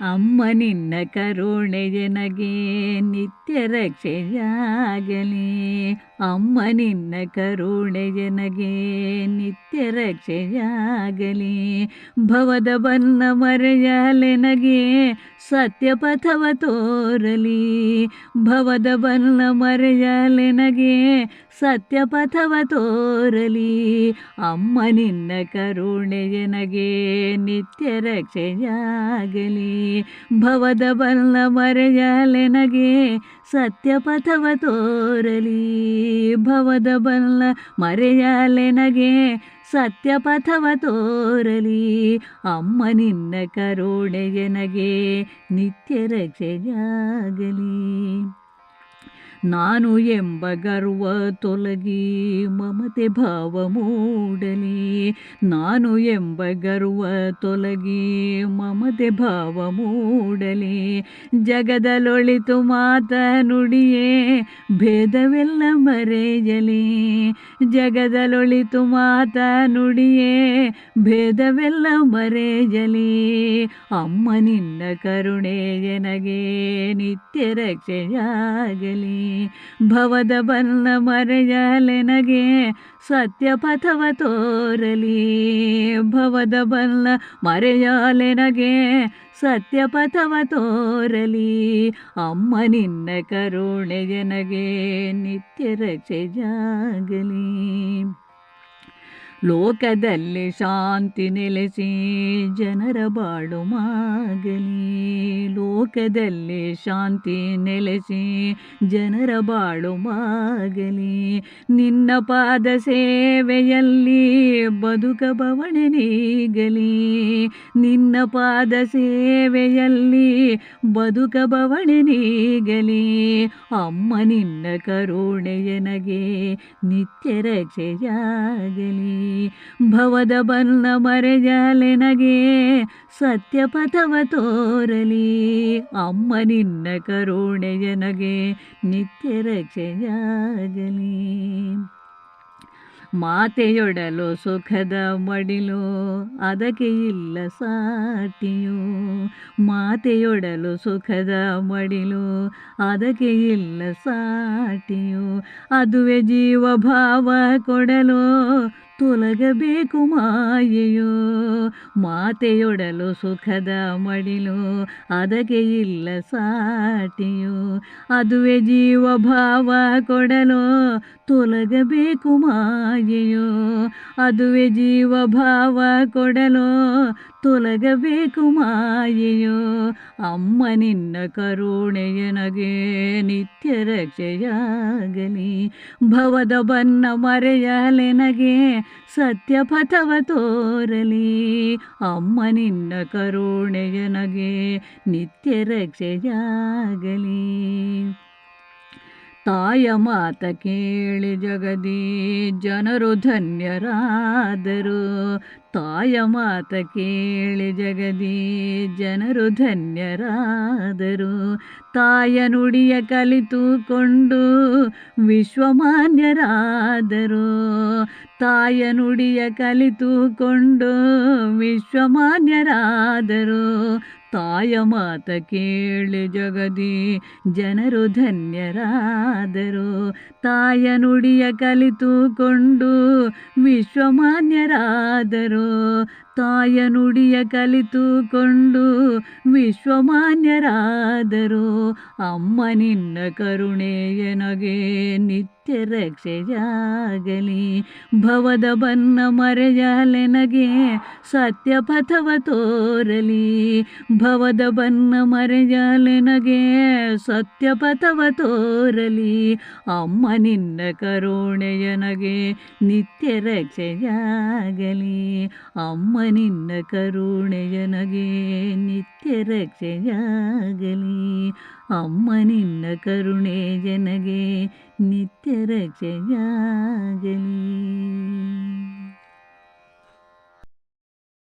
ಅಮ್ಮ ನಿನ್ನ ಕರುಣೆಯನಗೆ ನಿತ್ಯ ರಕ್ಷೆಯಾಗಲಿ. ಅಮ್ಮ ನಿನ್ನ ಕರುಣೆಯನಗೆ ನಿತ್ಯ ರಕ್ಷೆಯಾಗಲಿ. ಭವದ ಬನ್ನ ಮರೆಯಲೆನಗೆ ಸತ್ಯ ಪಥವ ತೋರಲಿ. ಭವದ ಬನ್ನ ಮರೆಯಲೆನಗೆ ಸತ್ಯ ಪಥವ ತೋರಲಿ. ಅಮ್ಮ ನಿನ್ನ ಕರುಣೆಯನಗೆ ನಿತ್ಯ ರಕ್ಷೆಯಾಗಲಿ. ಭವದ ಬಲ್ಲ ಮರೆಯಲೆನಗೆ ಸತ್ಯ ಪಥವ ತೋರಲಿ. ಭವದ ಬಲ್ಲ ಮರೆಯಲೆನಗೆ ಸತ್ಯಪಥವ ತೋರಲಿ. ಅಮ್ಮ ನಿನ್ನ ಕರುಣೆಯನಗೆ ನಿತ್ಯ ರಕ್ಷೆಯಾಗಲಿ. ನಾನು ಎಂಬ ಗರ್ವ ತೊಲಗಿ ಮಮತೆ ಭಾವ ಮೂಡಲಿ. ನಾನು ಎಂಬ ಗರ್ವ ತೊಲಗಿ ಮಮತೆ ಭಾವ ಮೂಡಲಿ. ಜಗದಲೊಳಿತು ಮಾತ ನುಡಿಯೇ, ಭೇದವೆಲ್ಲ ಮರೆಯಲಿ. ಜಗದಲೊಳಿತು ಮಾತ ನುಡಿಯೇ, ಭೇದವೆಲ್ಲ ಮರೆಯಲಿ. ಅಮ್ಮ ನಿನ್ನ ಕರುಣೆ ಎನಗೆ ನಿತ್ಯ ರಕ್ಷೆಯಾಗಲಿ. ಭವದ ಬಲ್ಲ ಮರೆಯಲೆನಗೆ ಸತ್ಯ ಪಥವ ತೋರಲಿ. ಭವದ ಬಲ್ಲ ಮರೆಯಲೆನಗೆ ಸತ್ಯ ಪಥವ ತೋರಲಿ. ಅಮ್ಮ ನಿನ್ನ ಕರುಣೆ ಜನಗೆ ನಿತ್ಯ ಜಾಗಲಿ. ಲೋಕದಲ್ಲಿ ಶಾಂತಿ ನೆಲೆಸಿ ಜನರ ಬಾಳು ಮಾಗಲಿ. ಲೋಕದಲ್ಲಿ ಶಾಂತಿ ನೆಲೆಸಿ, ಜನರ ಬಾಳು ಮಾಗಲಿ. ನಿನ್ನ ಪಾದ ಸೇವೆಯಲ್ಲಿ ಬದುಕ ಬವಣೆ ನೀಗಲಿ. ನಿನ್ನ ಪಾದ ಸೇವೆಯಲ್ಲಿ ಬದುಕ ಬವಣೆ ನೀಗಲಿ. ಅಮ್ಮ ನಿನ್ನ ಕರುಣೆಯನಗೆ ನಿತ್ಯ ರಕ್ಷೆಯಾಗಲಿ. ಭವದ ಬನ್ನ ಮರೆಯಲೆನಗೆ ಸತ್ಯ ಪಥವ ತೋರಲಿ. ಅಮ್ಮ ನಿನ್ನ ಕರುಣೆಯನಗೆ ನಿತ್ಯ ರಕ್ಷೆಯಾಗಲಿ. ಮಾತೆಯೊಡಲು ಸುಖದ ಮಡಿಲು, ಅದಕ್ಕೆ ಇಲ್ಲ ಸಾಟಿಯು. ಮಾತೆಯೊಡಲು ಸುಖದ ಮಡಿಲು, ಅದಕ್ಕೆ ಇಲ್ಲ ಸಾಟಿಯು. ಅದುವೆ ಜೀವ ಭಾವ ಕೊಡಲು ತೊಲಗಬೇಕು ಮಾಯೆಯೋ ಮಾತೆಯೊಡಲು ಸುಖದ ಮಡಿಲು ಅದಕ್ಕೆ ಇಲ್ಲ ಸಾಟಿಯು. ಅದುವೆ ಜೀವ ಭಾವ ಕೊಡಲು ತೊಲಗಬೇಕು ಮಾಯೆಯೋ. ಅದುವೆ ಜೀವ ಭಾವ ಕೊಡಲು, ತೊಲಗಬೇಕು ಮಾಯೆಯೋ. ಅಮ್ಮ ನಿನ್ನ ಕರುಣೆಯನಗೆ ನಿತ್ಯ ರಕ್ಷೆಯಾಗಲಿ. ಭವದ ಬನ್ನ ಮರೆಯಲೆನಗೆ ಸತ್ಯ ಪಥವ ತೋರಲಿ. ಅಮ್ಮ ನಿನ್ನ ಕರುಣೆಯನಗೆ ನಿತ್ಯ ರಕ್ಷೆಯಾಗಲಿ. ತಾಯ ಮಾತ ಕೇಳಿ ಜಗದೀ ಜನರು ಧನ್ಯರಾದರು. ತಾಯ ಮಾತ ಕೇಳಿ ಜಗದೀ ಜನರು ಧನ್ಯರಾದರು. ತಾಯ ನುಡಿಯ ಕಲಿತುಕೊಂಡು ವಿಶ್ವಮಾನ್ಯರಾದರು. ತಾಯ ನುಡಿಯ ಕಲಿತುಕೊಂಡು ವಿಶ್ವಮಾನ್ಯರಾದರು. ತಾಯ ಮಾತ ಕೇಳಿ ಜಗದಿ ಜನರು ಧನ್ಯರಾದರು. ತಾಯ ನುಡಿಯ ಕಲಿತುಕೊಂಡು ವಿಶ್ವಮಾನ್ಯರಾದರು. ತಾಯ ನುಡಿಯ ಕಲಿತುಕೊಂಡು ವಿಶ್ವಮಾನ್ಯರಾದರು. ಅಮ್ಮ ನಿನ್ನ ಕರುಣೆಯನಗೆ ನಿತ್ಯ ರಕ್ಷೆಯಾಗಲಿ. ಭವದ ಬನ್ನ ಮರೆಯಲೆನಗೆ ಸತ್ಯ ಪಥವ ತೋರಲಿ. ಭವದ ಬನ್ನ ಮರೆಯಲೆನಗೆ ಸತ್ಯ ಪಥವ ತೋರಲಿ. ಅಮ್ಮ ನಿನ್ನ ಕರುಣೆಯನಗೆ ನಿತ್ಯ ರಕ್ಷೆಯಾಗಲಿ. ಅಮ್ಮ ನಿನ್ನ ಕರುಣೆಯನಗೆ ನಿತ್ಯ ರಕ್ಷೆಯಾಗಲಿ. ಅಮ್ಮ ನಿನ್ನ ಕರುಣೆ ಜನಗೆ ನಿತ್ಯ ರಕ್ಷೆಯಾಗಲಿ.